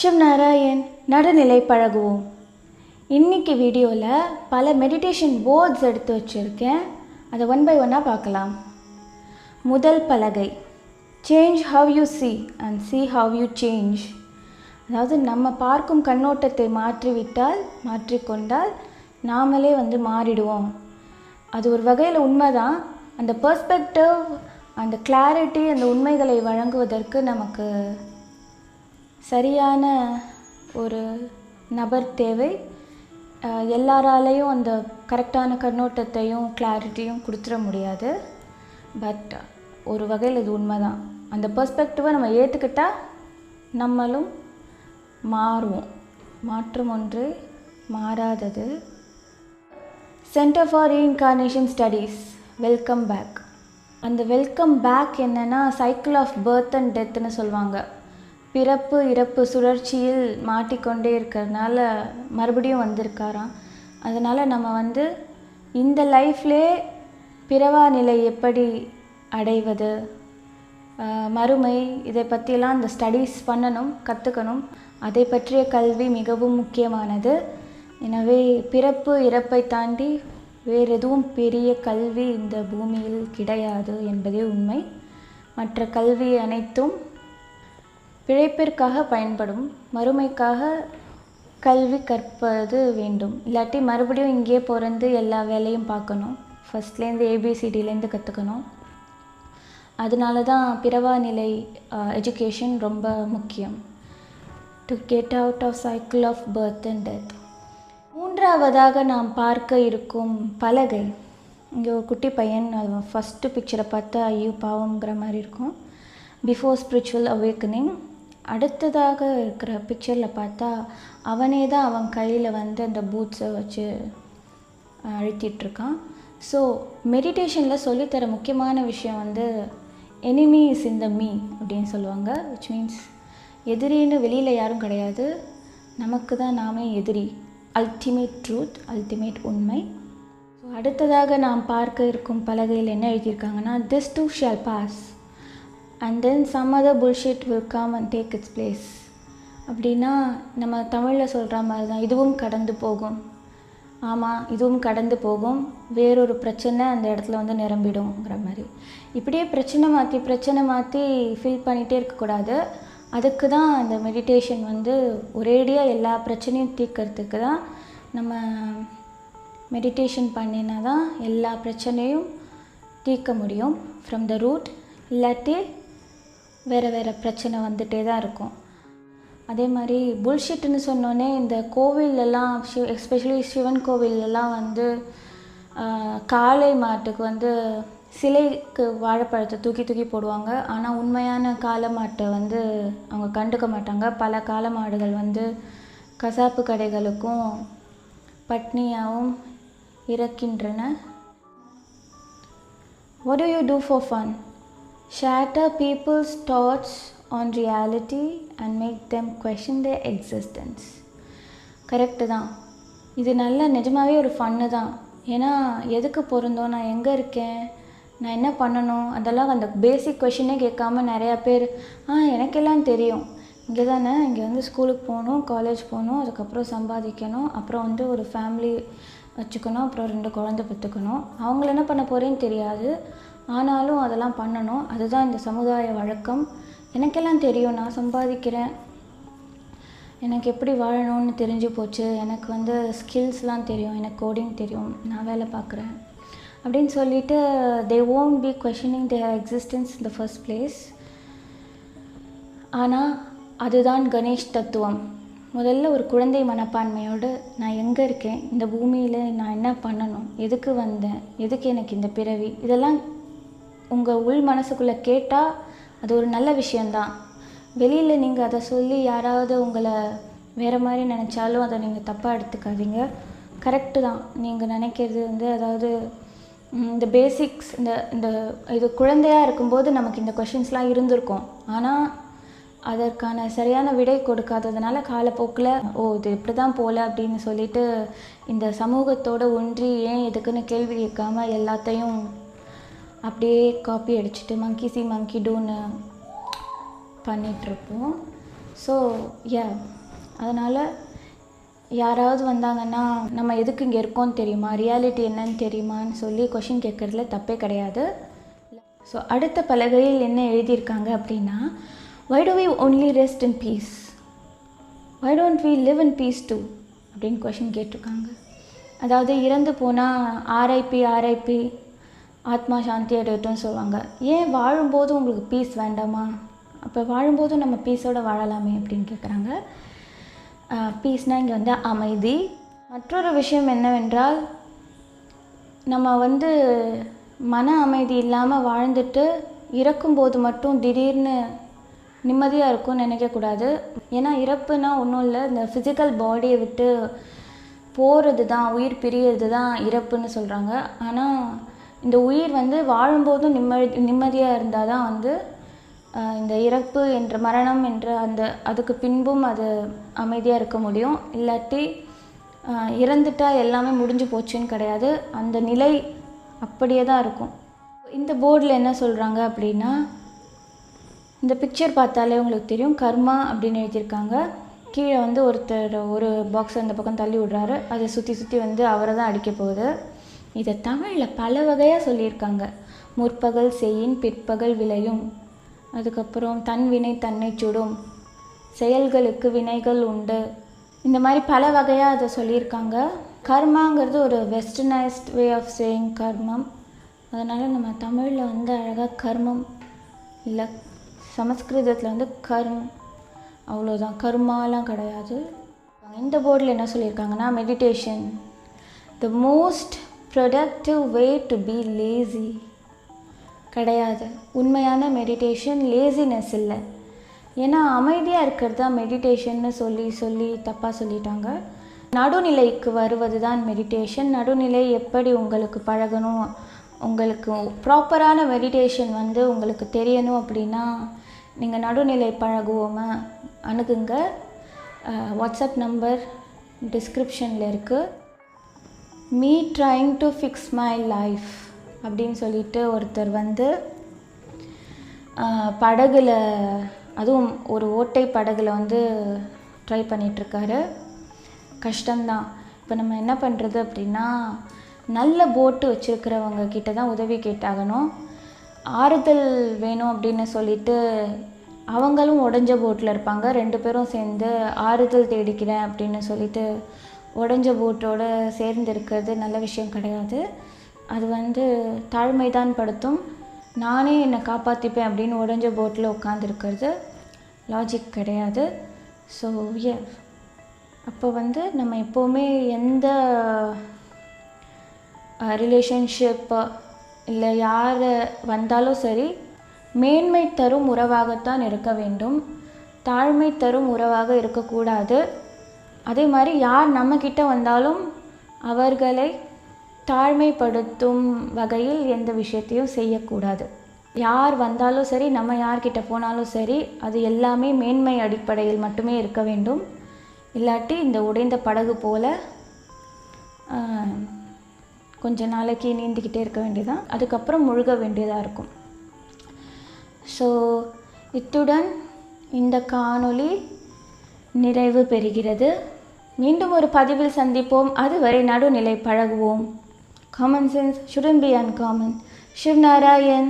ஷிவ் நாராயண் நடுநிலை பழகுவோம். இன்னைக்கு வீடியோவில் பல மெடிடேஷன் போர்ட்ஸ் எடுத்து வச்சுருக்கேன். அதை ஒன் பை ஒன்னாக பார்க்கலாம். முதல் பலகை. Change how you see and see how you change அதாவது நம்ம பார்க்கும் கண்ணோட்டத்தை மாற்றிவிட்டால் மாற்றிக்கொண்டால் நாமளே வந்து மாறிடுவோம். அது ஒரு வகையில் உண்மைதான். அந்த பர்ஸ்பெக்டிவ் அந்த கிளாரிட்டி அந்த உண்மைகளை வழங்குவதற்கு நமக்கு சரியான ஒரு நபர் தேவை. எல்லாராலேயும் அந்த கரெக்டான கண்ணோட்டத்தையும் கிளாரிட்டியும் கொடுத்துட முடியாது. பட் ஒரு வகையில் இது உண்மை தான் அந்த பெர்ஸ்பெக்டிவை நம்ம ஏற்றுக்கிட்டால் நம்மளும் மாறுவோம். மாற்றம் ஒன்று மாறாதது. Centre for reincarnation studies welcome back அந்த வெல்கம் பேக் என்னென்னா சைக்கிள் ஆஃப் பர்த் அண்ட் டெத்துன்னு சொல்லுவாங்க. பிறப்பு இறப்பு சுழற்சியில் மாட்டிக்கொண்டே இருக்கிறதுனால மறுபடியும் வந்திருக்காராம். அதனால் நம்ம வந்து இந்த லைஃப்லே பிறவா நிலை எப்படி அடைவது? மறுமை இதை பற்றிலாம் இந்த ஸ்டடீஸ் பண்ணணும் கற்றுக்கணும் அதை பற்றிய கல்வி மிகவும் முக்கியமானது. எனவே பிறப்பு இறப்பை தாண்டி வேறு எதுவும் பெரிய கல்வி இந்த பூமியில் கிடையாது என்பதே உண்மை. மற்ற கல்வி அனைத்தும் பிழைப்பிற்காக பயன்படும் மறுமைக்காக கல்வி கற்பது வேண்டும். இல்லாட்டி மறுபடியும் இங்கேயே பிறந்து எல்லா வேலையும் பார்க்கணும். ஃபஸ்ட்லேருந்து ஏபிசிடிலேருந்து கற்றுக்கணும் அதனால தான் பிறவா நிலை எஜுகேஷன் ரொம்ப முக்கியம். To get out of cycle of birth and death மூன்றாவதாக நாம் பார்க்க இருக்கும் பலகை. இங்கே ஒரு குட்டி பையன் ஃபஸ்ட்டு பிக்சரை பார்த்தா ஐயோ பாவம்ங்கிற மாதிரி இருக்கும். பிஃபோர் ஸ்பிரிச்சுவல் அவேக்கனிங் அடுத்ததாக இருக்கிற பிக்சரில் பார்த்தா அவனே தான் அவன் கையில் வந்து அந்த பூட்ஸை வச்சு அழுத்திட்டுருக்கான். ஸோ மெடிடேஷனில் சொல்லித்தர முக்கியமான விஷயம் வந்து enemy is in the me அப்படின்னு சொல்லுவாங்க. விச் மீன்ஸ் எதிரின்னு வெளியில் யாரும் கிடையாது. நமக்கு தான் நாமே எதிரி. அல்டிமேட் ட்ரூத் அல்டிமேட் உண்மை. ஸோ அடுத்ததாக நாம் பார்க்க இருக்கும் பலகையில் என்ன எழுதியிருக்காங்கன்னா this too shall pass and then some other bullshit will come and take its place அப்படின்னா நம்ம தமிழில் சொல்கிற மாதிரி தான் இதுவும் கடந்து போகும். ஆமாம் இதுவும் கடந்து போகும். வேறொரு பிரச்சனை அந்த இடத்துல வந்து நிரம்பிடுங்கிற மாதிரி. இப்படியே பிரச்சனை மாற்றி பிரச்சனை மாற்றி ஃபீல் பண்ணிகிட்டே இருக்கக்கூடாது. அதுக்கு தான் அந்த மெடிடேஷன் வந்து ஒரேடியாக எல்லா பிரச்சனையும் தீர்க்கறதுக்கு தான் நம்ம மெடிடேஷன் பண்ணினா தான் எல்லா பிரச்சனையும் தீர்க்க முடியும். ஃப்ரம் த ரூட் இல்லாட்டி வேறு வேறு பிரச்சனை வந்துகிட்டே தான் இருக்கும். அதே மாதிரி புல்ஷிட்டுன்னு சொன்னோன்னே இந்த கோவிலெல்லாம் ஷிவ் எஸ்பெஷலி சிவன் கோவிலெல்லாம் வந்து காளை மாட்டுக்கு வந்து சிலைக்கு வாழைப்பழத்தை தூக்கி தூக்கி போடுவாங்க. ஆனால் உண்மையான காளை மாட்டை வந்து அவங்க கண்டுக்க மாட்டாங்க. பல காளை மாடுகள் வந்து கசாப்பு கடைகளுக்கும் பட்னியாகவும் இறக்கின்றன. What do you do for fun Shatter people's thoughts on reality and make them question their existence. Correct தான். இது நல்ல நிஜமாவே ஒரு ஃபன்னு தான். ஏன்னா எதுக்கு பொருந்தோம்? நான் எங்கே இருக்கேன்? நான் என்ன பண்ணணும்? அதெல்லாம் அந்த பேசிக் கொஷினே கேட்காம நிறையா பேர் ஆ எனக்கெல்லாம் தெரியும். இங்கே தானே? இங்கே வந்து ஸ்கூலுக்கு போகணும் காலேஜ் போகணும் அதுக்கப்புறம் சம்பாதிக்கணும் அப்புறம் வந்து ஒரு ஃபேமிலி வச்சுக்கணும் அப்புறம் ரெண்டு குழந்தை பெற்றுக்கணும். அவங்கள என்ன பண்ண போகிறேன்னு தெரியாது. ஆனாலும் அதெல்லாம் பண்ணணும். அதுதான் இந்த சமுதாய வழக்கம். எனக்கெல்லாம் தெரியும். நான் சம்பாதிக்கிறேன். எனக்கு எப்படி வாழணும்னு தெரிஞ்சு போச்சு. எனக்கு வந்து ஸ்கில்ஸ்லாம் தெரியும். எனக்கு கோடிங் தெரியும். நான் வேலை பார்க்குறேன். அப்படின்னு சொல்லிட்டு they won't be questioning their existence in first place ஆனால் அதுதான் கணேஷ் தத்துவம். முதல்ல ஒரு குழந்தை மனப்பான்மையோடு நான் எங்கே இருக்கேன்? இந்த பூமியில் நான் என்ன பண்ணணும்? எதுக்கு வந்தேன்? எதுக்கு எனக்கு இந்த பிறவி? இதெல்லாம் உங்கள் உள் மனசுக்குள்ளே கேட்டால் அது ஒரு நல்ல விஷயந்தான் வெளியில் நீங்கள் அதை சொல்லி யாராவது உங்களை வேறு மாதிரி நினச்சாலும் அதை நீங்கள் தப்பாக எடுத்துக்காதீங்க. கரெக்டு தான். நீங்கள் நினைக்கிறது வந்து அதாவது இந்த பேசிக்ஸ் இந்த இந்த இது குழந்தையாக இருக்கும்போது நமக்கு இந்த கொஷின்ஸ்லாம் இருந்திருக்கும். ஆனால் அதற்கான சரியான விடை கொடுக்காததுனால காலப்போக்கில் ஓ இது இப்படி தான் போகல அப்படின்னு சொல்லிட்டு இந்த சமூகத்தோட ஒன்றி ஏன் எதுக்குன்னு கேள்வி கேட்காமல் எல்லாத்தையும் அப்படியே காப்பி அடிச்சுட்டு மங்கி சி மங்கி டூன்னு பண்ணிகிட்ருப்போம் ஸோ யா அதனால் யாராவது வந்தாங்கன்னா நம்ம எதுக்கு இங்கே இருக்கோம்னு தெரியுமா? ரியாலிட்டி என்னன்னு தெரியுமான்னு சொல்லி கொஷின் கேட்குறதுல தப்பே கிடையாது. ஸோ அடுத்த பலகையில் என்ன எழுதியிருக்காங்க அப்படின்னா why do we only rest in peace why don't we live in peace too அப்படின்னு கொஷின் கேட்டிருக்காங்க. அதாவது இறந்து போனால் ஆர்ஐபி ஆர்ஐபி ஆத்மா சாந்தி அடையட்டும்னு சொல்லுவாங்க. ஏன் வாழும்போது உங்களுக்கு பீஸ் வேண்டாமா? அப்போ வாழும்போது நம்ம பீஸோடு வாழலாமே அப்படின்னு கேட்குறாங்க பீஸ்னால் இங்கே வந்து அமைதி. மற்றொரு விஷயம் என்னவென்றால் நம்ம வந்து மன அமைதி இல்லாமல் வாழ்ந்துட்டு இறக்கும்போது மட்டும் திடீர்னு நிம்மதியாக இருக்கும்னு நினைக்கக்கூடாது ஏன்னா இறப்புனா ஒன்றும் இல்லை. இந்த ஃபிசிக்கல் பாடியை விட்டு போகிறது தான் உயிர் பிரியறது தான் இறப்புன்னு சொல்கிறாங்க ஆனால் இந்த உயிர் வந்து வாழும்போதும் நிம்மதி நிம்மதியாக இருந்தால் தான் வந்து இந்த இறப்பு என்ற மரணம் என்ற அந்த அதுக்கு பின்பும் அது அமைதியாக இருக்க முடியும். இல்லாட்டி இறந்துட்டால் இறந்துட்டா எல்லாமே முடிஞ்சு போச்சுன்னு கிடையாது. அந்த நிலை அப்படியே தான் இருக்கும். இந்த போர்டில் என்ன சொல்கிறாங்க அப்படின்னா இந்த பிக்சர் பார்த்தாலே உங்களுக்கு தெரியும். கர்மா அப்படின்னு எழுதியிருக்காங்க. கீழே வந்து ஒருத்தர் ஒரு பாக்ஸ் அந்த பக்கம் தள்ளி விடுறாரு. அதை சுற்றி சுற்றி வந்து அவரை தான் அடிக்க போகுது. இதை தமிழில் பல வகையாக சொல்லியிருக்காங்க. முற்பகல் செய்யின் பிற்பகல் விளையும். அதுக்கப்புறம் தன் வினை தன்னை சுடும். செயல்களுக்கு வினைகள் உண்டு. இந்த மாதிரி பல வகையாக அதை சொல்லியிருக்காங்க. கர்மாங்கிறது ஒரு வெஸ்டர்னைஸ்ட் வே ஆஃப் சேயிங் கர்மம். அதனால் நம்ம தமிழில் வந்து அழகாக கர்மம் இல்லை சமஸ்கிருதத்தில் வந்து கர்ம் அவ்வளோதான் கர்மாலாம் கிடையாது. இந்த போர்டில் என்ன சொல்லியிருக்காங்கன்னா meditation the most productive way to be lazy கிடையாது. உண்மையான மெடிடேஷன் லேசினஸ் இல்லை. ஏன்னா அமைதியாக இருக்கிறது தான் மெடிடேஷன்னு சொல்லி சொல்லி தப்பாக சொல்லிட்டாங்க. நடுநிலைக்கு வருவது தான் மெடிடேஷன் நடுநிலை எப்படி உங்களுக்கு பழகணும்? உங்களுக்கு ப்ராப்பரான மெடிடேஷன் வந்து உங்களுக்கு தெரியணும் அப்படின்னா நீங்கள் நடுநிலை பழகுவோமா? அணுகுங்க. வாட்ஸ்அப் நம்பர் டிஸ்கிரிப்ஷனில் இருக்குது me trying to fix my life அப்படின்னு சொல்லிட்டு ஒருத்தர் வந்து படகுல அதுவும் ஒரு ஓட்டை படகுல வந்து ட்ரை பண்ணிகிட்ருக்காரு கஷ்டம்தான். இப்போ நம்ம என்ன பண்ணுறது அப்படின்னா நல்ல போட்டு வச்சுருக்கிறவங்க கிட்ட தான் உதவி கேட்டாகணும். ஆறுதல் வேணும் அப்படின்னு சொல்லிட்டு அவங்களும் உடஞ்ச போட்டில் இருப்பாங்க. ரெண்டு பேரும் சேர்ந்து ஆறுதல் தேடிக்கிறேன் அப்படின்னு சொல்லிட்டு உடஞ்ச பூட்டோடு சேர்ந்து இருக்கிறது நல்ல விஷயம் கிடையாது. அது வந்து தாழ்மை தான் படுத்தும். நானே என்னை காப்பாற்றிப்பேன் அப்படின்னு உடஞ்ச போட்டில் உட்காந்துருக்கிறது லாஜிக் கிடையாது. ஸோ ஏ அப்போ வந்து நம்ம எப்போவுமே எந்த ரிலேஷன்ஷிப் இல்லை யார் வந்தாலும் சரி மேன்மை தரும் உறவாகத்தான் இருக்க வேண்டும். தாழ்மை தரும் உறவாக இருக்கக்கூடாது. அதே மாதிரி யார் நம்மக்கிட்ட வந்தாலும் அவர்களை தாழ்மைப்படுத்தும் வகையில் எந்த விஷயத்தையும் செய்யக்கூடாது. யார் வந்தாலும் சரி நம்ம யார்கிட்ட போனாலும் சரி அது எல்லாமே மேன்மை அடிப்படையில் மட்டுமே இருக்க வேண்டும். இல்லாட்டி இந்த உடைந்த படகு போல கொஞ்ச நாளைக்கு நீந்திக்கிட்டே இருக்க வேண்டியதான் அதுக்கப்புறம் முழுக வேண்டியதாக இருக்கும். ஸோ இத்துடன் இந்த காணொளி நிறைவு பெறுகிறது. மீண்டும் ஒரு பதிவில் சந்திப்போம். அதுவரை நடுநிலை பழகுவோம். Common sense shouldn't be uncommon Shiv Narayan